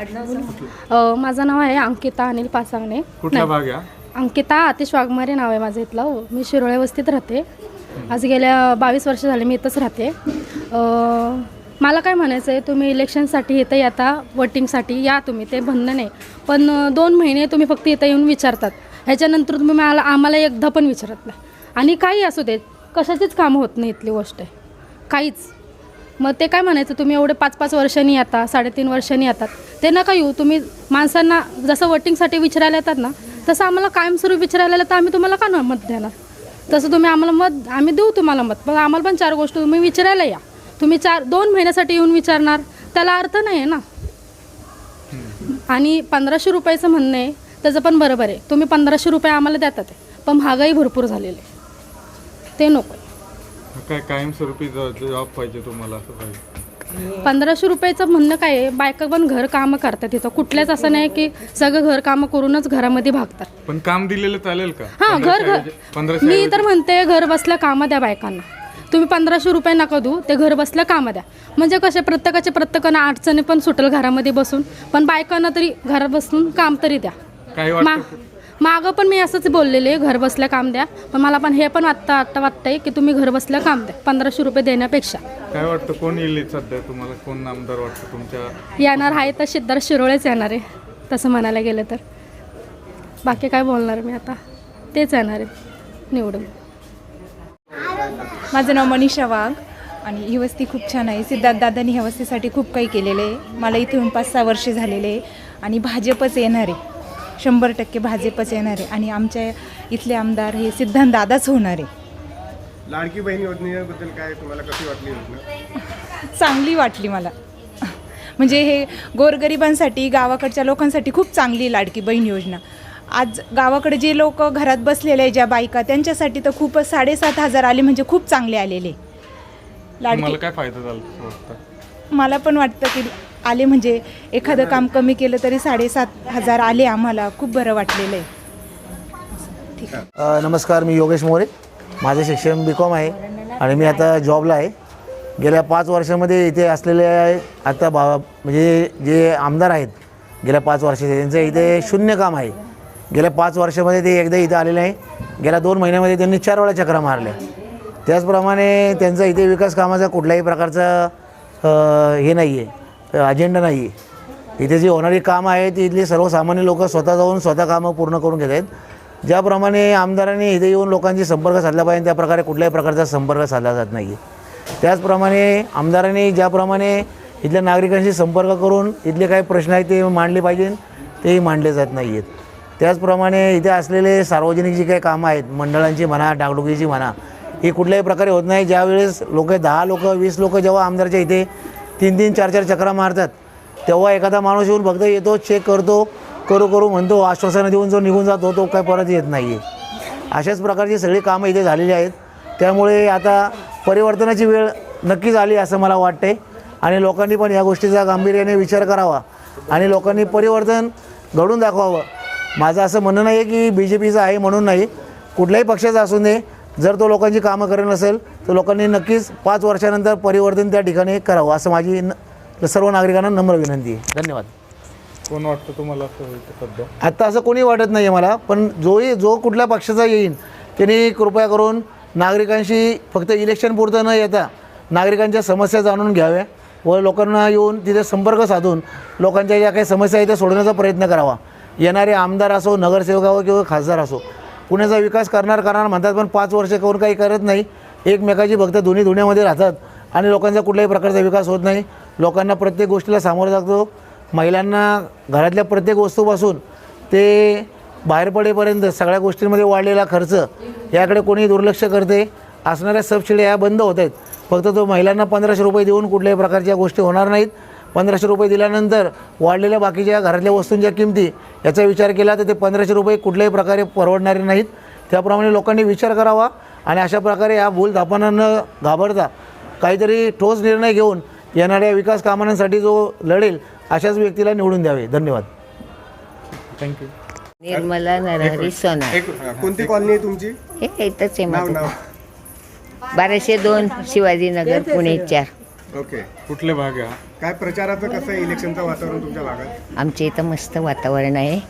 अ, माझं नाव आहे अंकिता अनिल कुठला भाग या? अंकिता आतिश वाघमारे नाव आहे माझं इथलं. हो, मी शिरोळे वस्तीत राहते. आज गेल्या बावीस वर्ष झाले मी इथंच राहते. अ, मला काय म्हणायचं आहे तुम्ही इलेक्शनसाठी इथं येता वोटिंगसाठी या तुम्ही ते म्हणणं नाही. पण अ, दोन महिने तुम्ही फक्त इथं येऊन विचारतात. ह्याच्यानंतर तुम्ही मला आम्हाला एकदा पण विचारत नाही. आणि काही असू दे कशाचीच कामं होत नाही इथली गोष्ट. आहे काहीच. मग ते काय म्हणायचं तुम्ही एवढे पाच पाच वर्षांनी येता साडेतीन वर्षांनी येतात. ते नका येऊ तुम्ही माणसांना जसं वोटिंगसाठी विचारायला येतात ना तसं आम्हाला कायमस्वरूपी विचारायला आलं तर आम्ही तुम्हाला का न मत देणार? तसं तुम्ही आम्हाला मत आम्ही देऊ तुम्हाला मत पण आम्हाला पण चार गोष्टी तुम्ही विचारायला या. तुम्ही चार दोन महिन्यासाठी येऊन विचारणार त्याला अर्थ नाही आहे ना. आणि पंधराशे रुपयाचं म्हणणं आहे त्याचं पण बरोबर आहे. तुम्ही पंधराशे रुपये आम्हाला देतात पण महागाई भरपूर झालेली आहे. ते नको. काय कायमस्वरूपी जॉब पाहिजे तुम्हाला असं पाहिजे. पंधराशे रुपयाचं म्हणणं काय आहे? बायका पण घर कामं करतात तिथं कुठल्याच असं नाही की सगळं घर कामं करूनच घरामध्ये भागतात. पण काम दिलेलं चालेल का? हां घर घर पंधराशे मी तर म्हणते घर बसल्या कामं द्या बायकांना. तुम्ही पंधराशे रुपये नका देऊ ते घर बसल्या कामं द्या. म्हणजे कसे प्रत्येकाचे प्रत्येकानं अडचणी पण सुटेल घरामध्ये बसून पण बायकांना तरी घरात बसून काम तरी द्या. काय मा वाटतं मागं पण मी असंच बोललेले घर बसल्या काम द्या. पण मला पण हे पण आत्ता आत्ता वाटतंय की तुम्ही घर बसल्या काम द्या पंधराशे रुपये देण्यापेक्षा. काय वाटतं कोण येईल सध्या? तुम्हाला कोण आमदार वाटतं तुमच्या? येणार आहे तर सिद्धार्थ शिरोळेच येणार आहे तसं म्हणायला गेलं तर. बाकी काय बोलणार मी आता? तेच येणार आहे निवडून. माझं नाव मनीषा वाघ आणि ही वस्ती खूप छान आहे. सिद्धार्थ दादांनी ह्या वस्तीसाठी खूप काही केलेलं आहे. मला इथे येऊन पाच सहा वर्ष झालेले आहे आणि भाजपच येणार आहे. शंभर टक्के भाजपच येणार आहे आणि आमच्या इथले आमदार हे सिद्धांत दादाच होणार आहे. लाडकी बहीण योजनेबद्दल काय तुम्हाला कशी वाटली योजना? चांगली वाटली मला. म्हणजे हे गोरगरिबांसाठी गावाकडच्या लोकांसाठी खूप चांगली लाडकी बहीण योजना. आज गावाकडे जे लोक घरात बसलेले आहे ज्या बायका त्यांच्यासाठी तर खूपच साडेसात हजार आले म्हणजे खूप चांगले आलेले. लाडकी तुम्हाला काय फायदा झाला मला पण वाटतं की आले म्हणजे एखादं काम कमी केलं तरी साडेसात हजार आले आम्हाला. खूप बरं वाटलेलं आहे. अ, नमस्कार मी योगेश मोरे. माझं शिक्षण बी कॉम आहे आणि मी आता जॉबला आहे. गेल्या पाच वर्षामध्ये इथे असलेले आता बा म्हणजे जे आमदार आहेत गेल्या पाच वर्षाचे त्यांचं इथे शून्य काम आहे. गेल्या पाच वर्षामध्ये ते एकदा इथं आलेले नाही गेल्या दोन महिन्यामध्ये त्यांनी चार वेळा चक्रा मारल्या त्याचप्रमाणे त्यांचा इथे विकास कामाचा कुठल्याही प्रकारचा अ, हे नाही आहे अजेंडा नाही आहे इथे जी होणारी कामं आहेत ती इथली सर्वसामान्य लोक स्वतः जाऊन स्वतः कामं पूर्ण करून घेत आहेत. ज्याप्रमाणे आमदारांनी इथे येऊन लोकांशी संपर्क साधला पाहिजे त्या प्रकारे कुठल्याही प्रकारचा संपर्क साधला जात नाही त्याचप्रमाणे आमदारांनी ज्याप्रमाणे इथल्या नागरिकांशी संपर्क करून इथले काही प्रश्न आहेत ते मांडले पाहिजे तेही मांडले जात नाही आहेत त्याचप्रमाणे इथे असलेले सार्वजनिक जी काही कामं आहेत मंडळांची म्हणा डागडुगीची म्हणा ही कुठल्याही प्रकारे होत नाही. ज्यावेळेस लोक दहा लोक वीस लोक जेव्हा आमदारच्या इथे तीन तीन चार चार चक्रा मारतात. तेव्हा एखादा माणूस येऊन फक्त येतो चेक करतो करू करू म्हणतो आश्वासनं देऊन जो निघून जातो तो काय परत येत नाही आहे अशाच प्रकारची सगळी कामं इथे झालेली आहेत. त्यामुळे आता परिवर्तनाची वेळ नक्कीच आली असं मला वाटते आणि लोकांनी पण या गोष्टीचा गांभीर्याने विचार करावा. आणि लोकांनी परिवर्तन घडून दाखवावं. माझं असं म्हणणं नाही आहे की बी जे पीचं आहे म्हणून नाही. कुठल्याही पक्षाचं असू नये जर तो लोकांची कामं करत नसेल तर लोकांनी नक्कीच पाच वर्षानंतर परिवर्तन त्या ठिकाणी करावं असं माझी न सर्व नागरिकांना नम्र विनंती आहे. धन्यवाद. कोण वाटतं तुम्हाला असं होईल सध्या? आत्ता असं कोणी वाटत नाही आहे मला पण जोही जो कुठल्या पक्षाचा येईन त्यांनी कृपया करून नागरिकांशी फक्त इलेक्शन पुरतं न येता नागरिकांच्या समस्या जाणून घ्याव्या व लोकांना येऊन तिथे संपर्क साधून लोकांच्या ज्या काही समस्या आहेत त्या सोडवण्याचा प्रयत्न करावा. येणारे आमदार असो नगरसेवक असो किंवा खासदार असो पुण्याचा विकास करणार करणार म्हणतात पण पाच वर्ष करून काही करत नाही. एकमेकाची भक्त दोन्ही धुण्यामध्ये राहतात आणि लोकांचा कुठल्याही प्रकारचा विकास होत नाही. लोकांना प्रत्येक गोष्टीला सामोरं जातो. महिलांना घरातल्या प्रत्येक वस्तूपासून ते बाहेर पडेपर्यंत सगळ्या गोष्टींमध्ये वाढलेला खर्च याकडे कोणी दुर्लक्ष करते. असणाऱ्या सबसिडी या बंद होत आहेत. फक्त तो महिलांना पंधराशे रुपये देऊन कुठल्याही प्रकारच्या गोष्टी होणार नाहीत. पंधराशे रुपये दिल्यानंतर वाढलेल्या बाकीच्या घरातल्या वस्तूंच्या किमती याचा विचार केला तर ते पंधराशे रुपये कुठल्याही प्रकारे परवडणारे नाहीत. त्याप्रमाणे लोकांनी विचार करावा आणि अशा प्रकारे या भूल धापांना न घाबरता. काहीतरी ठोस निर्णय घेऊन येणाऱ्या विकास कामांसाठी जो लढेल अशाच व्यक्तीला निवडून द्यावे. धन्यवाद. थँक्यू निर्मला नरहरी एक कोणती कॉलनी आहे तुमची? हे इथंच आहे माझं. बाराशे दोन शिवाजीनगर पुणे चार. ओके. कुठले भाग आहे हा? काय प्रचाराचं कसं आहे इलेक्शनचं वातावरण तुमच्या भागात? आमच्या इथं मस्त वातावरण आहे.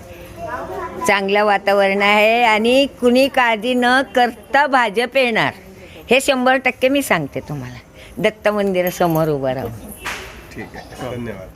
चांगलं वातावरण आहे आणि कुणी काळजी न करता भाजप येणार. हे शंभर टक्के मी सांगते तुम्हाला. दत्त मंदिरासमोर उभं राहून. ठीक आहे. धन्यवाद.